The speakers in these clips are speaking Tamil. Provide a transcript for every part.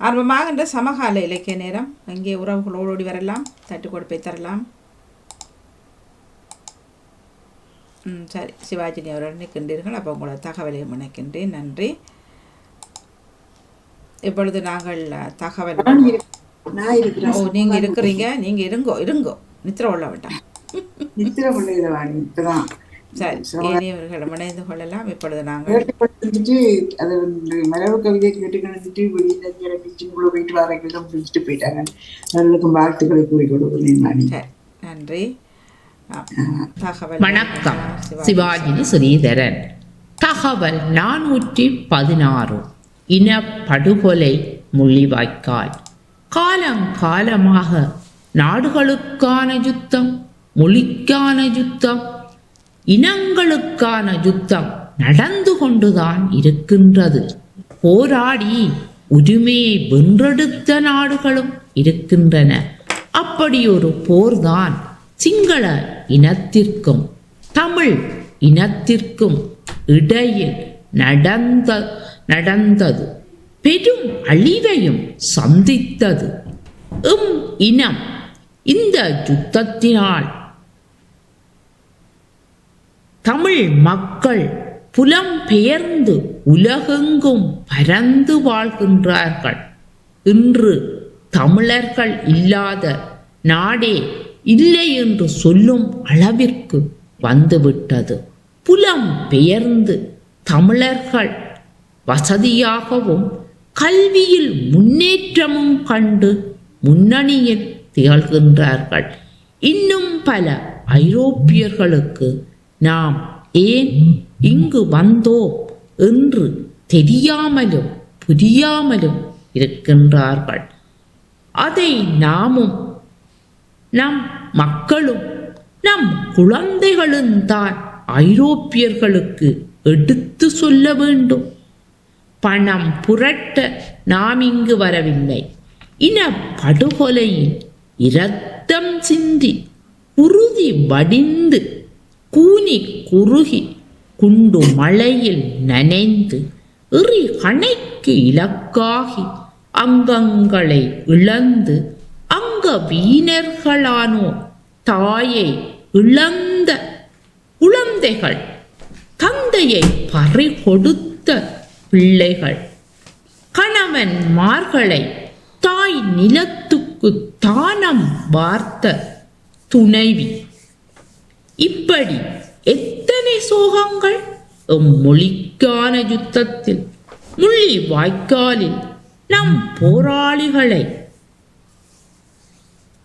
ஆரம்பமாகின்ற சமகால இலக்கிய நேரம். அங்கே உறவுகள் ஓடோடி வரலாம். தட்டு கொடுப்பை தரலாம். ம் சரி. சிவாஜினி அவர்கள் நிற்கின்றீர்கள் அப்போ உங்களோட தகவலையும் நினைக்கின்றேன் நன்றி. இப்பொழுது நாங்கள் தகவல் ஓ நீங்கள் இருக்கிறீங்க. நீங்கள் இருங்கோ இருங்கோ. நித்திர உள்ள வேண்டாம். நித்திர பிள்ளைகளை வாணி இப்பதான். இணைந்து கொள்ளலாம். இப்பொழுது நாங்கள் அது வந்து மரபு கவிதை கேட்டு கிடந்துட்டு வெளியில இங்கே பிச்சுக்குள்ள போயிட்டு வரைக்கும் பிடிச்சிட்டு போயிட்டாங்க. அவர்களுக்கு வாழ்த்துக்களை கூறி கொடுக்கிறேன் வாணி சரி நன்றி. வணக்கம் சிவாஜினி ஸ்ரீதரன் தகவல் நானூற்றி பதினாறு. இனப்படுகொலை முள்ளிவாய்க்கால். காலங்காலமாக நாடுகளுக்கான யுத்தம் மொழிக்கான யுத்தம் இனங்களுக்கான யுத்தம் நடந்து கொண்டுதான் இருக்கின்றது. போராடி உரிமையை வென்றெடுத்த நாடுகளும் இருக்கின்றன. அப்படி ஒரு போர்தான் சிங்கள இனத்திற்கும் தமிழ் இனத்திற்கும் இடையில் நடந்த நடந்தது. பெரும் அழிவையும் சந்தித்தது. இம் இனம் இந்த யுத்தத்தினால் தமிழ் மக்கள் புலம்பெயர்ந்து உலகெங்கும் பரந்து வாழ்கின்றார்கள். இன்று தமிழர்கள் இல்லாத நாடே இல்லை என்று சொல்லும் அளவிற்கு வந்துவிட்டது. புலம் பெயர்ந்து தமிழர்கள் வசதியாகவும் கல்வியில் முன்னேற்றமும் கண்டு முன்னணியில் திகழ்கின்றார்கள். இன்னும் பல ஐரோப்பியர்களுக்கு நாம் ஏன் இங்கு வந்தோம் என்று தெரியாமலும் புரியாமலும் இருக்கின்றார்கள். அதை நாமும் நம் மக்களும் நம் குழந்தைகளும் தான் ஐரோப்பியர்களுக்கு எடுத்து சொல்ல வேண்டும். பணம் புரட்ட நாம் இங்கு வரவில்லை. இன படுகொலையில் இரத்தம் சிந்தி உறுதி வடிந்து கூனி குறுகி குண்டு மழையில் நனைந்து இறி கணைக்கு இலக்காகி அங்கங்களை இழந்து அங்க வீணர்களானோ தாயை இழந்த குழந்தைகள் தந்தையை பறிகொடுத்த பிள்ளைகள் கணவன்மார்களை தாய் நிலத்துக்கு தானம் வார்த்த துணைவி. இப்படி எத்தனை சோகங்கள்? எம் மொழிக்கான யுத்தத்தில் முள்ளி வாய்க்காலில் நம் போராளிகளை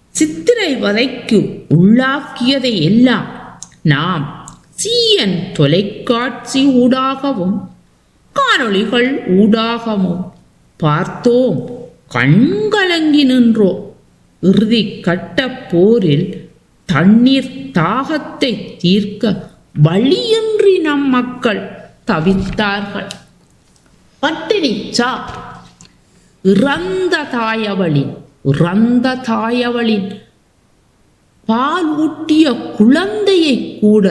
சித்திரை வதைக்கு உள்ளாக்கியதை எல்லாம் நாம் சீயன் தொலைக்காட்சி ஊடாகவும் காணொளிகள் ஊடாகவும் பார்த்தோம். கண்கலங்கி நின்றோம். இறுதி கட்ட போரில் தண்ணீர் தாகத்தை தீர்க்க வழியின்றி நம் மக்கள் தவித்தார்கள். பட்டினி சா இறந்த தாயவளின் இறந்த தாயவளின் பால் ஊட்டிய குழந்தையை கூட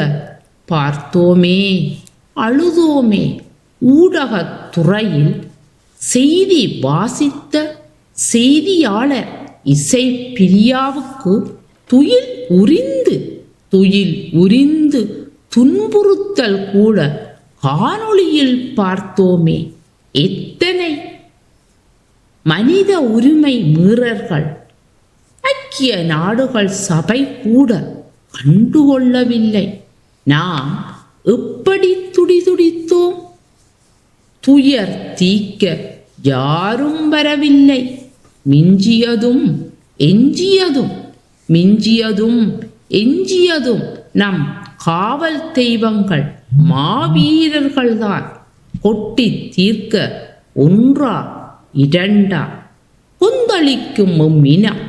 பார்த்தோமே அழுதோமே. ஊடகத் துறையில் செய்தி வாசித்த செய்தியாளர் இசை பிரியாவுக்கு துயில் உரிந்து துயில் உரிந்து துன்புறுத்தல் கூட காணொளியில் பார்த்தோமே. எத்தனை மனித உரிமை மீறர்கள் ஐக்கிய நாடுகள் சபை கூட கண்டுகொள்ளவில்லை. நாம் எப்படி துடிதுடித்தோம்? துயர் தீக்க யாரும் வரவில்லை. மிஞ்சியதும் எஞ்சியதும் மிஞ்சியதும் எஞ்சியதும் நம் காவல் தெய்வங்கள் மாவீரர்கள்தான். கொட்டி தீர்க்க ஒன்றா இரண்டா கொந்தளிக்கும் உம் இனம்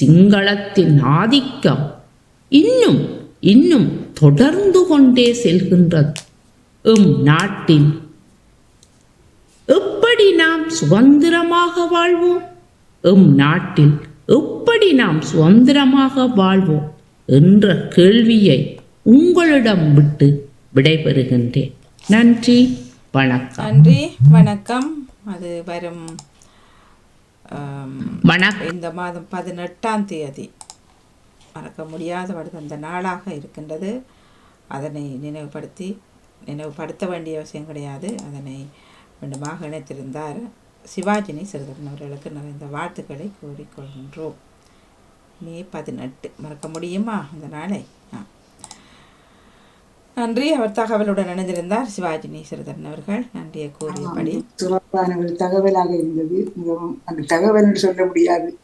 சிங்களத்தின் ஆதிக்கம் இன்னும் இன்னும் தொடர்ந்து கொண்டே செல்கின்றது. எம் நாட்டில் எப்படி நாம் சுதந்திரமாக வாழ்வோம்? எம் நாட்டில் எப்படி நாம் சுதந்திரமாக வாழ்வோம் என்ற கேள்வியை உங்களிடம் விட்டு விடைபெறுகின்றேன். நன்றி வணக்கம். நன்றி வணக்கம். அது வரும் வணக்கம் இந்த மாதம் பதினெட்டாம் தேதி. மறக்க முடியாத அந்த நாளாக இருக்கின்றது. அதனை நினைவுபடுத்தி நினைவுபடுத்த வேண்டிய அவசியம் கிடையாது. அதனை மீண்டுமாக இணைத்திருந்தார் சிவாஜினி சிறிதரன் அவர்களுக்கு நிறைந்த வாழ்த்துக்களை கூறிக்கொள்கின்றோம். மே பதினெட்டு. மறக்க முடியுமா அந்த நாளை. நன்றி. அவர் தகவலுடன் இணைந்திருந்தார் சிவாஜினி சிறிதரன் அவர்கள். நன்றியை கூறியபடி. சிறப்பான ஒரு தகவலாக இருந்தது. மிகவும் அந்த தகவல் என்று சொல்ல முடியாது.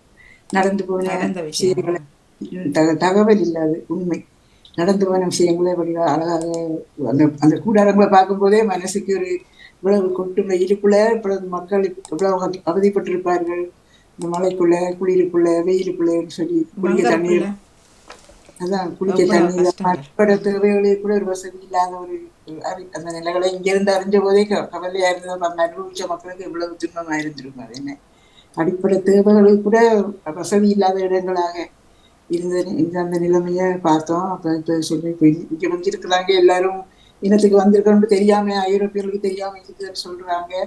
நடந்து போன நடந்த. விஷயங்களை தக- தகவல் இல்லாது உண்மை. நடந்து போன விஷயங்களை வடிவா அழகாக அந்த அந்த கூடாரங்களை பார்க்கும்போதே மனசுக்கு ஒரு இவ்வளவு கொட்டும் இவ்வளவு மக்கள் இவ்வளவு அவதி- அவதிப்பட்டிருப்பார்கள். இந்த மழைக்குள்ள குளிருக்குள்ள வெயிலுக்குள்ளன்னு சொல்லி குடிக்க தண்ணீர் அதான் எவ்வளவு தண்ணீர். அடிப்படை தேவைகளே கூட ஒரு வசதி இல்லாத ஒரு அறி- அந்த நிலைகளை இங்கிருந்து அறிஞ்ச போதே கவலையா இருந்தது. அனுபவிச்ச மக்களுக்கு எவ்வளவு துன்பமா இருந்திருக்கும் அது என்ன? அடிப்படை தேவைகளுக்கு கூட வசதி இல்லாத இடங்களாக இருந்த இந்த அந்த நிலைமைய பார்த்தோம். அப்ப இப்ப சொல்லி இப்ப இங்க எல்லாரும் இனத்துக்கு வந்திருக்கோம்னு தெரியாம ஐரோப்பியர்களுக்கு தெரியாம இருக்குதுன்னு சொல்றாங்க.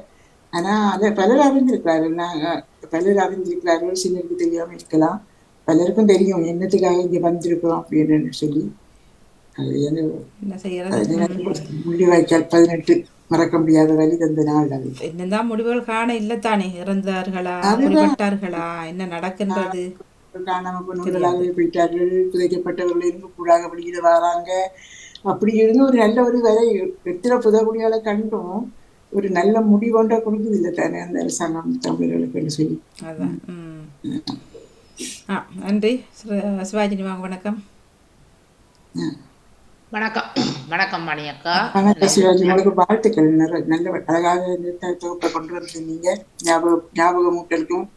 ஆனா அதை பலர் அறிந்திருக்கிறார்கள். நாங்க பலர் அறிந்திருக்கிறார்கள் சிலருக்கு தெரியாம இருக்கலாம். பலருக்கும் தெரியும் என்னத்துக்காக இங்க வந்திருக்கிறோம் அப்படின்னு சொல்லி. முள்ளிவாய்க்கால் பதினெட்டு மறக்க முடியாத வழி தந்த நாள் அது. என்னதான் முடிவுகள் காண இல்லத்தானே? இறந்தார்களா. குறிப்பிட்டார்களா என்ன நடக்கின்றது? காணாம போனவர்களாகவே போயிட்டார்கள். புதைக்கப்பட்டவர்கள் இருந்து கூடாக வெளியில வராங்க. அப்படி இருந்து ஒரு நல்ல ஒரு வேலை எத்தனை புதகுடியால கண்டும். ஒரு நல்ல முடிவொன்றை கொடுக்குது இல்லை தானே அந்த அரசாங்கம் தமிழர்களுக்கு சொல்லி அதான் ஆ நன்றி. சிவ- சிவாஜினி வாங்க வணக்கம். வணக்கம். வணக்கம் மணி அக்கா வணக்கம் சிவாஜி. உங்களுக்கு வாழ்த்துக்கள். நல்ல நல்ல அழகாக இந்த தொகுப்பை கொண்டு வந்திருந்தீங்க ஞாபகம் ஞாபகமூட்டலுக்கும்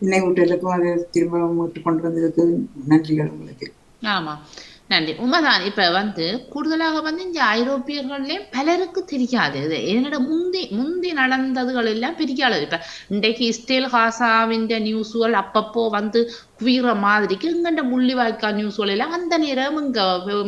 நினைவூட்டலுக்கும் அதை திரும்ப கொண்டு வந்ததுக்கு நன்றிகள் உங்களுக்கு. ஆமா. நன்றி. உண்மைதான். இப்ப வந்து கூடுதலாக வந்து இந்த ஐரோப்பியர்கள்லயும் பலருக்கு தெரியாது. இது என்னோட முந்தி முந்தி நடந்ததுகள் எல்லாம் பெரிய அளவு இப்ப இன்றைக்கு இஸ்ரேல் ஹாசாவின் நியூஸ்கள் அப்பப்போ வந்து குவிற மாதிரிக்கு இங்கண்ட முள்ளிவாய்க்கா நியூஸ்கள் எல்லாம் அந்த நேரம் இங்க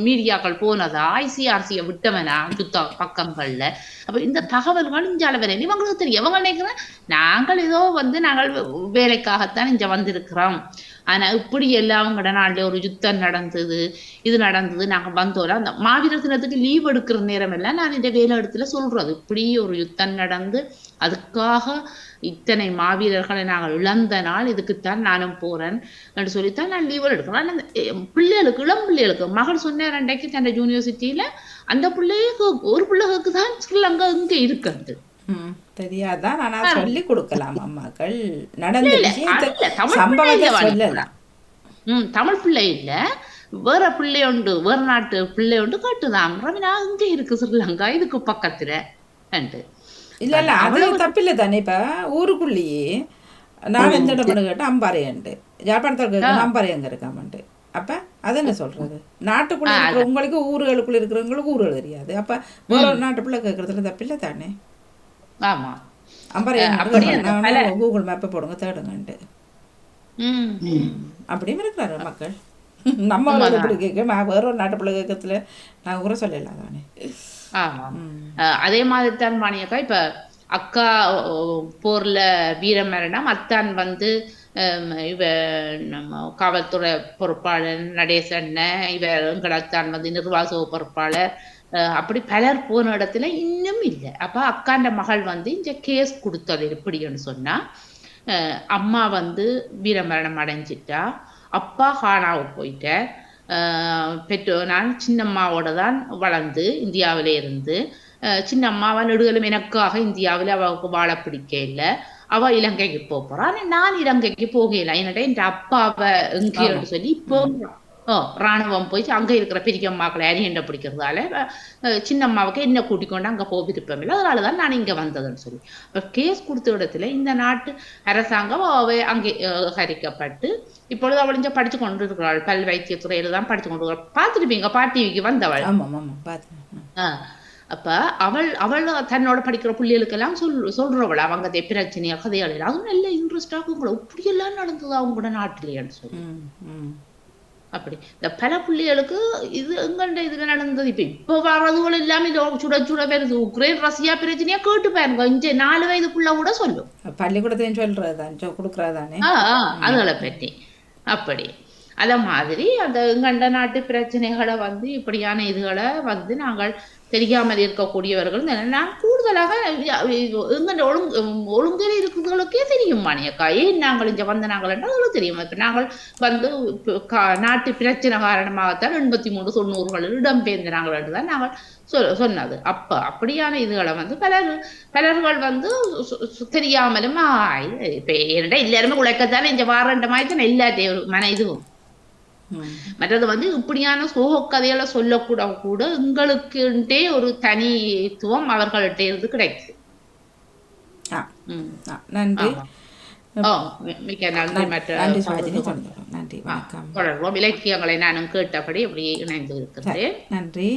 மீடியாக்கள் போனதா? ஐசிஆர்சியை விட்டவனா? யுத்த பக்கங்கள்ல. அப்ப இந்த தகவல்கள் இங்க அளவில் இவங்களுக்கு தெரியும். இவங்க நினைக்கிறேன் நாங்கள் ஏதோ வந்து நாங்கள் வேலைக்காகத்தான் இங்க வந்திருக்கிறோம். ஆனா இப்படி எல்லாம் அவங்களோட ஒரு யுத்தம் நடந்தது. இது நடந்தது நாங்க வந்தோம் அந்த மாவீரர் தினத்துக்கு லீவ் எடுக்கிற நேரம் எல்லாம் நான் இந்த வேலை இடத்துல சொல்றது. இப்படி ஒரு யுத்தம் நடந்து அதுக்காக இத்தனை மாவீரர்களை நாங்கள் நாள் இதுக்குத்தான் நானும் போறேன் என்று சொல்லித்தான் நான் லீவ் எடுக்கிறேன். அந்த, பிள்ளைகளுக்கு இளம் பிள்ளைகளுக்கு மகள் சொன்ன ரெண்டைக்கு தன் யூனிவர்சிட்டியில அந்த பிள்ளைக்கு ஒரு பிள்ளைகளுக்கு தான் ஸ்ரீலங்கா இங்க இருக்கிறது. தெரியாதான். ஆனா சொல்லி கொடுக்கலாம் அம்மாக்கள். நடந்த சம்பவத்தை சொல்லலாம். ம் தமிழ் பிள்ளை இல்ல. வேற பிள்ளை உண்டு வேற நாட்டு பிள்ளை உண்டு காட்டுதான் ரவினா இங்க இருக்கு ஸ்ரீலங்கா இதுக்கு பக்கத்துல. இல்ல இல்ல அது தப்பில்லை தானே இப்ப? ஊருக்குள்ளேயே நான் எந்த இடம்னு கேட்டேன் அம்பாறையண்டு யாழ்ப்பாணத்தில் கேட்கணும் அம்பாறை எங்க இருக்காமன்ட்டு அப்ப அது என்ன சொல்றது? நாட்டுக்குள்ள இருக்கிற உங்களுக்கு ஊர்களுக்குள்ள இருக்கிறவங்களுக்கு ஊர்கள் தெரியாது. அப்ப வேற ஒரு நாட்டுக்குள்ள கேட்கறதுல தப்பில்லை தானே? ஆமா. அம்பாறை கூகுள் மேப்பை போடுங்க தேடுங்கன்ட்டு அப்படியும் இருக்கிறாரு மக்கள். நம்ம இப்படி கேட்க நான் வேற ஒரு நாட்டுக்குள்ள கேட்கறதுல நான் கூட சொல்லலாம் தானே அதே மாதிரி தான் மாணியக்கா இப்ப அக்கா போர்ல வீரமரணம் அத்தான் வந்து இவ நம்ம காவல்துறை பொறுப்பாளர் நடேசன் இவ எங்களத்தான் வந்து நிர்வாக பொறுப்பாளர் அப்படி பலர் போன இடத்துல இன்னும் இல்லை. அப்ப அக்காண்ட மகள் வந்து இந்த கேஸ் கொடுத்தது எப்படின்னு சொன்னா அஹ் அம்மா வந்து வீரமரணம் அடைஞ்சிட்டா அப்பா காணாம போயிட்டார் பெற்றோர் நான் சின்னம்மாவோட தான் வளர்ந்து இந்தியாவிலே இருந்து சின்னம்மாவை நெடுகலும் எனக்காக இந்தியாவில் அவளுக்கு வாழ பிடிக்க இல்லை. அவ இலங்கைக்கு போக போறா. ஆனா நான் இலங்கைக்கு போகல என்னடா என் அப்பாவை எங்கேயோன்னு சொல்லி இப்போ ஓ ராணுவம் போய் அங்க இருக்கிற பெரிய அம்மாக்களை அரியண்ட பிடிக்கிறதால சின்னம்மாவுக்கு என்ன கூட்டிக் கொண்டு அங்க போக விருப்பம் இல்லை. அதனால தான் நான் இங்க வந்ததுன்னு சொல்லி. அப்ப கேஸ் கொடுத்த இடத்துல இந்த நாட்டு அரசாங்கம் அவை அங்கே ஹரிக்கப்பட்டு இப்பொழுது அவள் இங்க படிச்சு கொண்டு இருக்கிறாள் பல் வைத்தியத்துறையில தான் படிச்சு கொண்டு இருக்கிறாள் பார்த்துருப்பீங்க பாட்டிவிக்கு வந்தவள். ஆ. அப்ப அவள் அவள் தன்னோட படிக்கிற பிள்ளைகளுக்கெல்லாம் சொல் சொல்றவள். அவங்க அதே பிரச்சனையா கதைகள் எல்லாம் அதுவும் நல்ல இன்ட்ரெஸ்டாக உங்களை இப்படியெல்லாம் நடந்தது அவங்களோட நாட்டிலேன்னு சொல்லி. அப்படி. இந்த பல பிள்ளைகளுக்கு இது எங்கண்ட இதுல நடந்தது. இப்ப இப்ப வர்றதுகள் எல்லாமே சுட சுட வருது. உக்ரைன் ரஷ்யா பிரச்சனையா கேட்டு பாருங்க. இங்க நாலு வயதுக்குள்ள கூட சொல்லும் பள்ளிக்கூடத்தையும் சொல்கிறது தான் கொடுக்குறதானே? அதுகளை பற்றி. அப்படி. அத மாதிரி அந்த எங்கண்ட நாட்டு பிரச்சனைகளை வந்து இப்படியான இதுகளை வந்து நாங்கள் தெரியாமல் இருக்கக்கூடியவர்கள் நான் கூடுதலாக எங்கள் ஒழுங்கு ஒழுங்கில் இருக்கிறவங்களுக்கே தெரியும் மானியக்கா ஏன் நாங்கள் இங்கே வந்த நாங்கள் என்றால் அதுகளுக்கு தெரியும். இப்போ நாங்கள் வந்து கா- நாட்டு பிரச்சனை காரணமாகத்தான் எண்பத்தி மூணு தொண்ணூறுகளில் இடம்பெயர்ந்த நாங்கள் என்று தான் நாங்கள் சொ- சொன்னது. அப்ப அப்படியான இதுகளை வந்து பலர் பலர்கள் வந்து தெரியாமலும் இப்போ என்னடா எல்லாருமே உழைக்கத்தானே இங்கே வாரண்ட மாதிரி தானே எல்லாத்தையும் ஒரு மன இதுவும். மற்றது வந்து இப்படியான சோக கதைகளை சொல்லக்கூட கூட எங்களுக்குன்ட்டே ஒரு தனித்துவம் அவர்கள்ட்ட இருந்து கிடைக்குது. நன்றி. மிக்க நன்றி மற்ற நன்றி வணக்கம். தொடர்போம் இலக்கியங்களை நானும் கேட்டபடி இப்படி இணைந்து இருக்கிறேன் நன்றி.